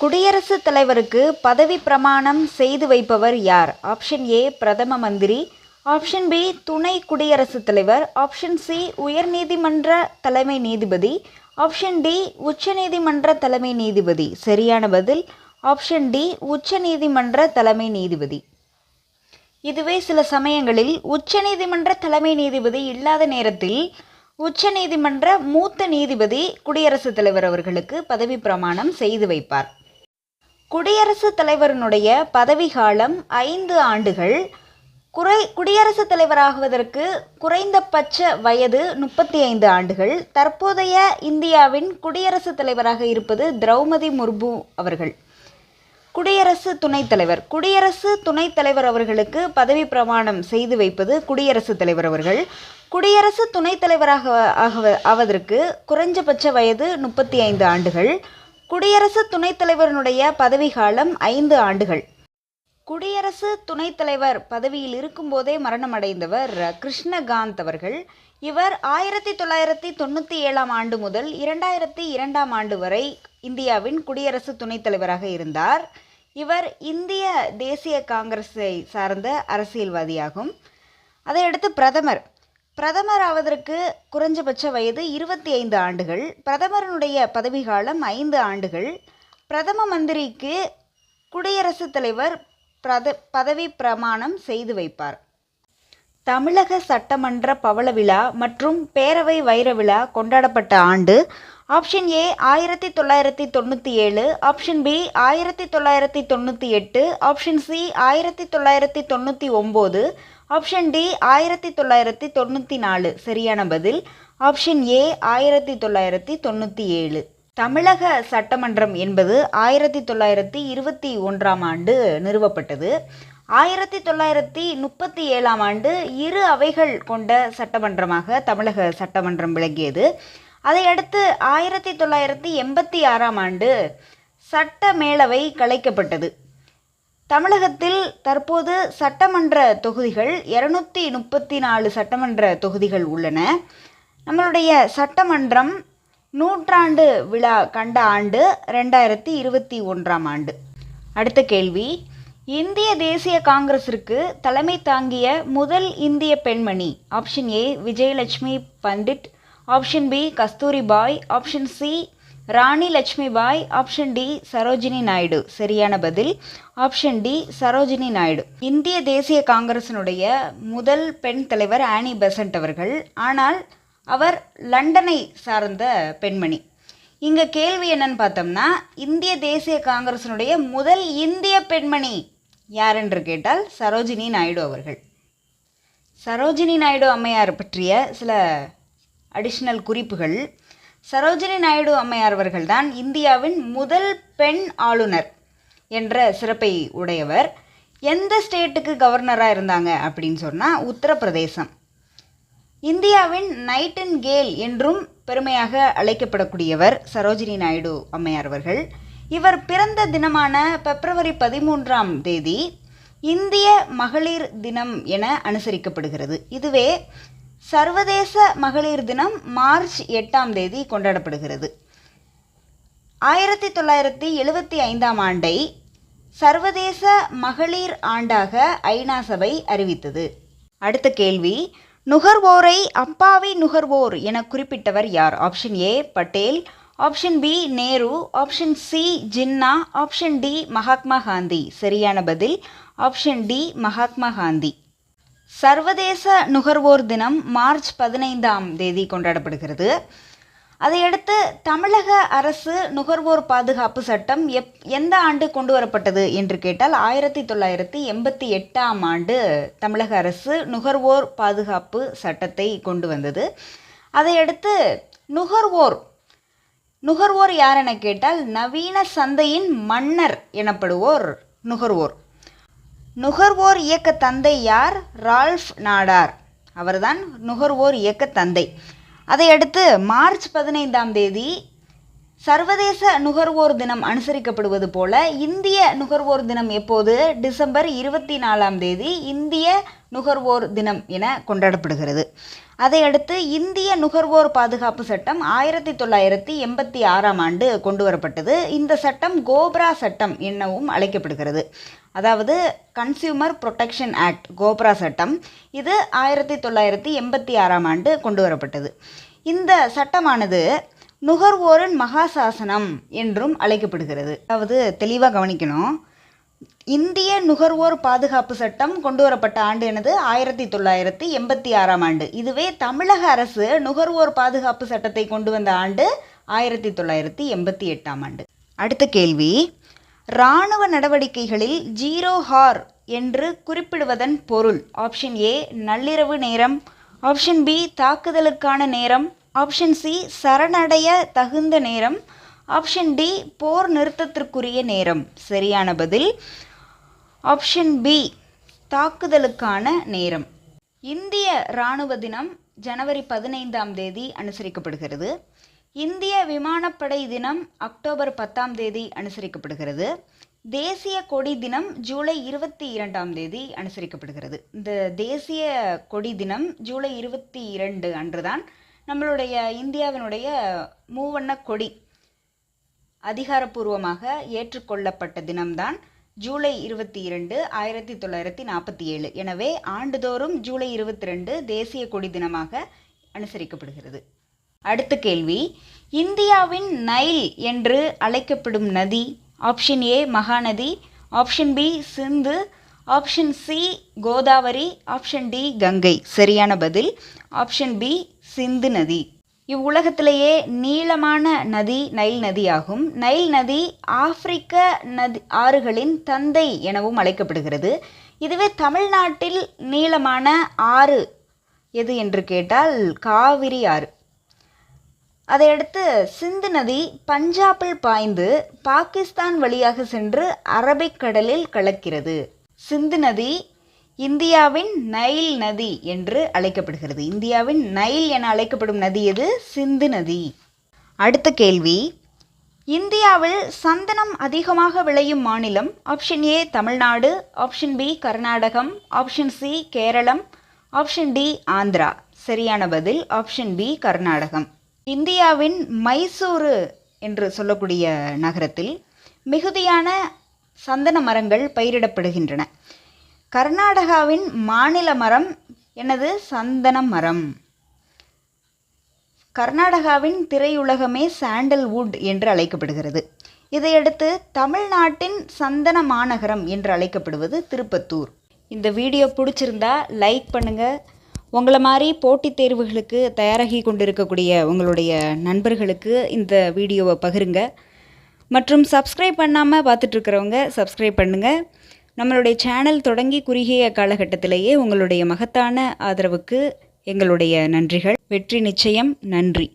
குடியரசுத் தலைவருக்கு பதவி பிரமாணம் செய்து வைப்பவர் யார்? ஆப்ஷன் ஏ பிரதம மந்திரி. ஆப்ஷன் பி துணை குடியரசுத் தலைவர். ஆப்ஷன் சி உயர்நீதிமன்ற தலைமை நீதிபதி. ஆப்ஷன் டி உச்சநீதிமன்ற தலைமை நீதிபதி. சரியான பதில். ஆப்ஷன் டி உச்சநீதிமன்ற தலைமை நீதிபதி. இதுவே சில சமயங்களில் உச்சநீதிமன்ற தலைமை நீதிபதி இல்லாத நேரத்தில் உச்சநீதிமன்ற மூத்த நீதிபதி குடியரசுத் தலைவர் அவர்களுக்கு பதவி பிரமாணம் செய்து வைப்பார். குடியரசுத் தலைவரினுடைய பதவிகாலம் ஐந்து ஆண்டுகள். குறை குடியரசுத் தலைவராகுவதற்கு குறைந்தபட்ச வயது முப்பத்தி ஐந்து ஆண்டுகள். தற்போதைய இந்தியாவின் குடியரசுத் தலைவராக இருப்பது திரௌபதி முர்மு அவர்கள். குடியரசு துணைத் தலைவர். குடியரசு துணைத் தலைவர் அவர்களுக்கு பதவி பிரமாணம் செய்து வைப்பது குடியரசுத் தலைவர் அவர்கள். குடியரசு துணைத் தலைவராக ஆக ஆவதற்கு குறைஞ்சபட்ச வயது முப்பத்தி ஐந்து ஆண்டுகள். குடியரசு துணைத் தலைவரினுடைய பதவிகாலம் ஐந்து ஆண்டுகள். குடியரசு துணைத் தலைவர் பதவியில் இருக்கும்போதே மரணமடைந்தவர் கிருஷ்ணகாந்த் அவர்கள். இவர் ஆயிரத்தி தொள்ளாயிரத்தி தொண்ணூற்றி ஏழாம் ஆண்டு முதல் இரண்டாயிரத்தி இரண்டாம் ஆண்டு வரை இந்தியாவின் குடியரசு துணைத் தலைவராக இருந்தார். இவர் இந்திய தேசிய காங்கிரஸை சார்ந்த அரசியல்வாதியாகும். அதையடுத்து பிரதமர் பிரதமர் ஆவதற்கு குறைஞ்சபட்ச வயது இருபத்தி ஐந்து ஆண்டுகள் பிரதமரனுடைய பதவிகாலம் ஐந்து ஆண்டுகள். பிரதம மந்திரிக்கு குடியரசுத் தலைவர் பிரத பதவி பிரமாணம் செய்து வைப்பார். தமிழக சட்டமன்ற பவள விழா மற்றும் பேரவை வைர விழா கொண்டாடப்பட்ட ஆண்டு ஆப்ஷன் ஏ ஆயிரத்தி தொள்ளாயிரத்தி தொண்ணூற்றி ஏழு ஆப்ஷன் பி ஆயிரத்தி தொள்ளாயிரத்தி தொண்ணூற்றி எட்டு ஆப்ஷன் சி ஆயிரத்தி தொள்ளாயிரத்தி தொண்ணூற்றி ஒம்பது ஆப்ஷன் டி ஆயிரத்தி தொள்ளாயிரத்தி தொண்ணூற்றி நாலு. சரியான பதில். ஆப்ஷன் ஏ ஆயிரத்தி தொள்ளாயிரத்தி தொண்ணூற்றி ஏழு. தமிழக சட்டமன்றம் என்பது ஆயிரத்தி தொள்ளாயிரத்தி இருபத்தி ஒன்றாம் ஆண்டு நிறுவப்பட்டது. ஆயிரத்தி தொள்ளாயிரத்தி முப்பத்தி ஏழாம் ஆண்டு இரு அவைகள் கொண்ட சட்டமன்றமாக தமிழக சட்டமன்றம் விளங்கியது. அதையடுத்து ஆயிரத்தி தொள்ளாயிரத்தி எண்பத்தி ஆறாம் ஆண்டு சட்ட மேலவை கலைக்கப்பட்டது. தமிழகத்தில் தற்போது சட்டமன்ற தொகுதிகள் இரநூத்தி முப்பத்தி நாலு சட்டமன்ற தொகுதிகள் உள்ளன. நம்மளுடைய சட்டமன்றம் நூற்றாண்டு விழா கண்ட ஆண்டு ரெண்டாயிரத்தி இருபத்தி ஒன்றாம் ஆண்டு. அடுத்த கேள்வி இந்திய தேசிய காங்கிரஸிற்கு தலைமை தாங்கிய முதல் இந்திய பெண்மணி option A Vijayalakshmi Pandit option B Kasturibai option C Rani Lakshmi Bai option D Sarojini Naidu. சரியான பதில். Option D Sarojini Naidu. இந்திய தேசிய காங்கிரசினுடைய முதல் பெண் தலைவர் ஆனி பெசன்ட் அவர்கள். ஆனால் அவர் லண்டனை சார்ந்த பெண்மணி. இங்கே கேள்வி என்னன்னு பார்த்தோம்னா இந்திய தேசிய காங்கிரசினுடைய முதல் இந்திய பெண்மணி யார் என்று கேட்டால் சரோஜினி நாயுடு அவர்கள். சரோஜினி நாயுடு அம்மையார் பற்றிய சில அடிஷ்னல் குறிப்புகள். சரோஜினி நாயுடு அம்மையார் அவர்கள்தான் இந்தியாவின் முதல் பெண் ஆளுநர் என்ற சிறப்பை உடையவர். எந்த ஸ்டேட்டுக்கு கவர்னராக இருந்தாங்க அப்படின்னு சொன்னால் உத்தரப்பிரதேசம். இந்தியாவின் நைட்டன் கேல் என்றும் பெருமையாக அழைக்கப்படக்கூடியவர் சரோஜினி நாயுடு அம்மையார் அவர்கள். இவர் பிறந்த தினமான பிப்ரவரி பதிமூன்றாம் தேதி இந்திய மகளிர் தினம் என அனுசரிக்கப்படுகிறது. இதுவே சர்வதேச மகளிர் தினம் மார்ச் எட்டாம் தேதி கொண்டாடப்படுகிறது. ஆயிரத்தி தொள்ளாயிரத்தி எழுபத்தி ஐந்தாம் ஆண்டை சர்வதேச மகளிர் ஆண்டாக ஐநா சபை அறிவித்தது. அடுத்த கேள்வி நுகர்வோரை அப்பாவி நுகர்வோர் என குறிப்பிட்டவர் யார்? Option A Patel. Option B Nehru. Option C Jinnah. Option D Mahatma Gandhi. சரியான பதில் ஆப்ஷன் டி மகாத்மா காந்தி. சர்வதேச நுகர்வோர் தினம் மார்ச் பதினைந்தாம் தேதி கொண்டாடப்படுகிறது. அதையடுத்து தமிழக அரசு நுகர்வோர் பாதுகாப்பு சட்டம் எப் எந்த ஆண்டு கொண்டு வரப்பட்டது என்று கேட்டால் ஆயிரத்தி தொள்ளாயிரத்தி எண்பத்தி எட்டாம் ஆண்டு தமிழக அரசு நுகர்வோர் பாதுகாப்பு சட்டத்தை கொண்டு வந்தது. அதையடுத்து நுகர்வோர் நுகர்வோர் யார் என கேட்டால் நவீன சந்தையின் மன்னர் எனப்படுவோர் நுகர்வோர். நுகர்வோர் இயக்க தந்தை யார்? Ralph Nader. அவர்தான் நுகர்வோர் இயக்க தந்தை. அதையடுத்து மார்ச் பதினைந்தாம் தேதி சர்வதேச நுகர்வோர் தினம் அனுசரிக்கப்படுவது போல இந்திய நுகர்வோர் தினம் எப்போது? டிசம்பர் இருபத்தி நாலாம் தேதி இந்திய நுகர்வோர் தினம் என கொண்டாடப்படுகிறது. அதையடுத்து இந்திய நுகர்வோர் பாதுகாப்பு சட்டம் ஆயிரத்தி தொள்ளாயிரத்தி எண்பத்தி ஆறாம் ஆண்டு கொண்டு வரப்பட்டது. இந்த சட்டம் கோப்ரா சட்டம் எனவும் அழைக்கப்படுகிறது. அதாவது கன்சியூமர் ப்ரொடெக்ஷன் ஆக்ட் கோப்ரா சட்டம் இது ஆயிரத்தி தொள்ளாயிரத்தி எண்பத்தி ஆறாம் ஆண்டு கொண்டு வரப்பட்டது. இந்த சட்டமானது நுகர்வோரின் மகாசாசனம் என்றும் அழைக்கப்படுகிறது. அதாவது தெளிவாக கவனிக்கணும். இந்திய நுகர்வோர் பாதுகாப்பு சட்டம் கொண்டு வரப்பட்ட ஆண்டு எனது ஆயிரத்தி தொள்ளாயிரத்தி எண்பத்தி ஆறாம் ஆண்டு. இதுவே தமிழக அரசு நுகர்வோர் பாதுகாப்பு சட்டத்தை கொண்டு வந்த ஆண்டு ஆயிரத்தி தொள்ளாயிரத்தி எண்பத்தி எட்டாம் ஆண்டு. அடுத்த கேள்வி. இராணுவ நடவடிக்கைகளில் ஜீரோ ஹார் என்று குறிப்பிடுவதன் பொருள். ஆப்ஷன் ஏ நள்ளிரவு நேரம். ஆப்ஷன் பி தாக்குதலுக்கான நேரம். ஆப்ஷன் சி சரணடைய தகுந்த நேரம். ஆப்ஷன் டி போர் நிறுத்தத்திற்குரிய நேரம். சரியான பதில்? ஆப்ஷன் பி தாக்குதலுக்கான நேரம். இந்திய இராணுவ தினம் ஜனவரி பதினைந்தாம் தேதி அனுசரிக்கப்படுகிறது. இந்திய விமானப்படை தினம் அக்டோபர் பத்தாம் தேதி அனுசரிக்கப்படுகிறது. தேசிய கொடி தினம் ஜூலை இருபத்தி இரண்டாம் தேதி அனுசரிக்கப்படுகிறது. இந்த தேசிய கொடி தினம் ஜூலை இருபத்தி இரண்டு அன்றுதான் நம்மளுடைய இந்தியாவினுடைய மூவண்ண கொடி அதிகாரப்பூர்வமாக ஏற்றுக்கொள்ளப்பட்ட தினம்தான் ஜூலை இருபத்தி இரண்டு ஆயிரத்தி தொள்ளாயிரத்தி நாற்பத்தி ஏழு. எனவே ஆண்டுதோறும் ஜூலை இருபத்தி ரெண்டு தேசிய கொடி தினமாக அனுசரிக்கப்படுகிறது. அடுத்த கேள்வி. இந்தியாவின் நைல் என்று அழைக்கப்படும் நதி option A Mahanadi option B Sindhu option C Godavari option D Ganga. சரியான பதில் ஆப்ஷன் பி சிந்து நதி. இவ்வுலகத்திலேயே நீளமான நதி நைல் நதியாகும். நைல் நதி ஆப்பிரிக்க நதி ஆறுகளின் தந்தை எனவும் அழைக்கப்படுகிறது. இதுவே தமிழ்நாட்டில் நீளமான ஆறு எது என்று கேட்டால் காவிரி ஆறு. அதையடுத்து சிந்து நதி பஞ்சாபில் பாய்ந்து பாகிஸ்தான் வழியாக சென்று அரபிக்கடலில் கலக்கிறது. சிந்து நதி இந்தியாவின் நைல் நதி என்று அழைக்கப்படுகிறது. இந்தியாவின் நைல் என அழைக்கப்படும் நதி எது? சிந்து நதி. அடுத்த கேள்வி. இந்தியாவில் சந்தனம் அதிகமாக விளையும் மாநிலம் option A Tamil Nadu option B Karnataka option C Kerala option D Andhra. சரியான பதில் ஆப்ஷன் பி கர்நாடகம். இந்தியாவின் மைசூரு என்று சொல்லக்கூடிய நகரத்தில் மிகுதியான சந்தன மரங்கள் பயிரிடப்படுகின்றன. கர்நாடகாவின் மாநில மரம் எனது சந்தன மரம். கர்நாடகாவின் திரையுலகமே சாண்டல்வுட் என்று அழைக்கப்படுகிறது. இதையடுத்து தமிழ்நாட்டின் சந்தன மாநகரம் என்று அழைக்கப்படுவது திருப்பத்தூர். இந்த வீடியோ பிடிச்சிருந்தா லைக் பண்ணுங்கள் உங்களை மாதிரி போட்டித் தேர்வுகளுக்கு தயாராகி கொண்டிருக்கக்கூடிய உங்களுடைய நண்பர்களுக்கு இந்த வீடியோவை பகிருங்க. மற்றும் சப்ஸ்கிரைப் பண்ணாமல் பார்த்துட்ருக்கிறவங்க சப்ஸ்கிரைப் பண்ணுங்கள் நம்மளுடைய சேனல் தொடங்கி குறுகிய காலகட்டத்திலேயே உங்களுடைய மகத்தான ஆதரவுக்கு எங்களுடைய நன்றிகள். வெற்றி நிச்சயம். நன்றி.